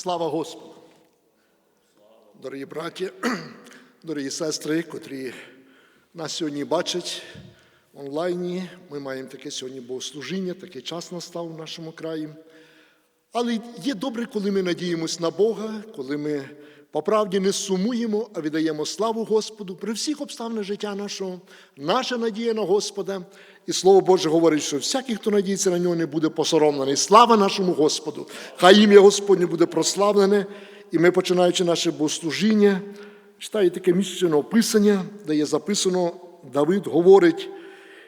Слава Господу! Дорогі браті, дорогі сестри, котрі нас сьогодні бачать онлайні. Ми маємо таке сьогодні богослужіння, такий час настав в нашому краї. Але є добре, коли ми надіємось на Бога, коли ми по правді не сумуємо, а віддаємо славу Господу при всіх обставинах життя нашого. Наша надія на Господа. І Слово Боже говорить, що всякий, хто надіється на нього, не буде посоромлений. Слава нашому Господу! Хай ім'я Господнє буде прославлене. І ми, починаючи наше богослужіння, читаю таке місячне описання, де є записано, Давид говорить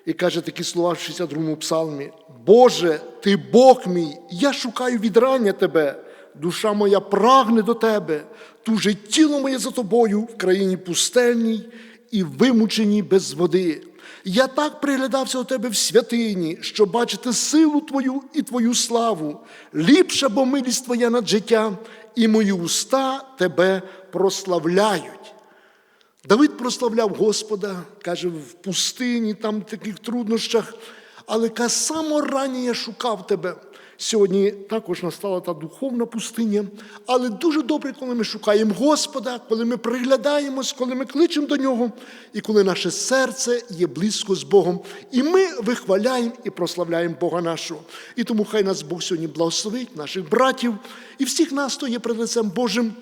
і каже такі слова в 62-му псалмі: Боже, ти Бог мій, я шукаю відрання Тебе, душа моя прагне до Тебе, туже тіло моє за тобою в країні пустельній і вимученій без води. Я так приглядався у тебе в святині, щоб бачити силу Твою і Твою славу. Ліпша, бо милість Твоя над життям, і мої уста Тебе прославляють. Давид прославляв Господа, каже, в пустині, там в таких труднощах, але каже, само раннє я шукав тебе. Сьогодні також настала та духовна пустиня, але дуже добре, коли ми шукаємо Господа, коли ми приглядаємось, коли ми кличемо до Нього, і коли наше серце є близько з Богом. І ми вихваляємо і прославляємо Бога нашого. І тому хай нас Бог сьогодні благословить, наших братів і всіх нас, хто є перед лицем Божим.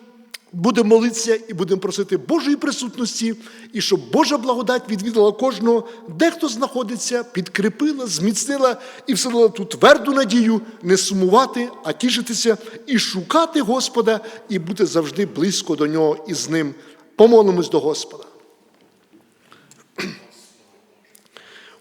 Будемо молитися і будемо просити Божої присутності, і щоб Божа благодать відвідала кожного, де хто знаходиться, підкріпила, зміцнила і вселила ту тверду надію не сумувати, а тішитися і шукати Господа, і бути завжди близько до нього і з ним. Помолимось до Господа.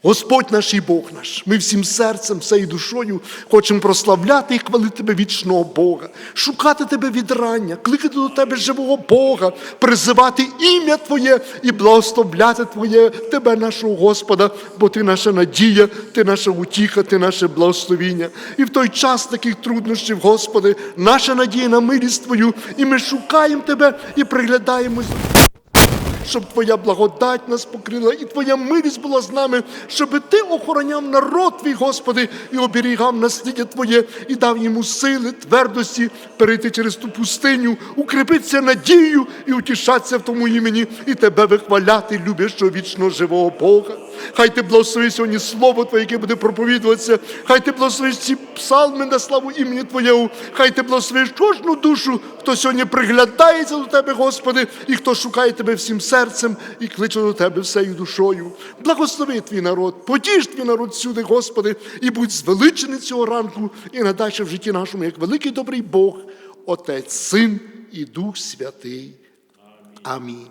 Господь наш і Бог наш, ми всім серцем, всією душою хочемо прославляти і хвалити Тебе вічного Бога, шукати Тебе від рання, кликати до Тебе живого Бога, призивати ім'я Твоє і благословляти Твоє, Тебе, нашого Господа, бо Ти наша надія, Ти наша утіха, Ти наше благословіння. І в той час таких труднощів, Господи, наша надія на милість Твою, і ми шукаємо Тебе і приглядаємось щоб Твоя благодать нас покрила, і Твоя милість була з нами, щоб Ти охороняв народ твій, Господи, і оберігав насліддя Твоє, і дав йому сили, твердості перейти через ту пустиню, укріпитися надією і утішатися в тому імені, і Тебе вихваляти, любящого вічного живого Бога. Хай ти благословиш сьогодні слово Твоє, яке буде проповідуватися. Хай ти благословиш ці псалми на славу імені Твоєго. Хай ти благословиш кожну душу, хто сьогодні приглядається до Тебе, Господи, і хто шукає Тебе всім серцем і кличе до Тебе всею душою. Благослови твій народ, потіж твій народ сюди, Господи, і будь звеличений цього ранку і надальше в житті нашому, як великий добрий Бог, Отець, Син і Дух Святий. Амінь.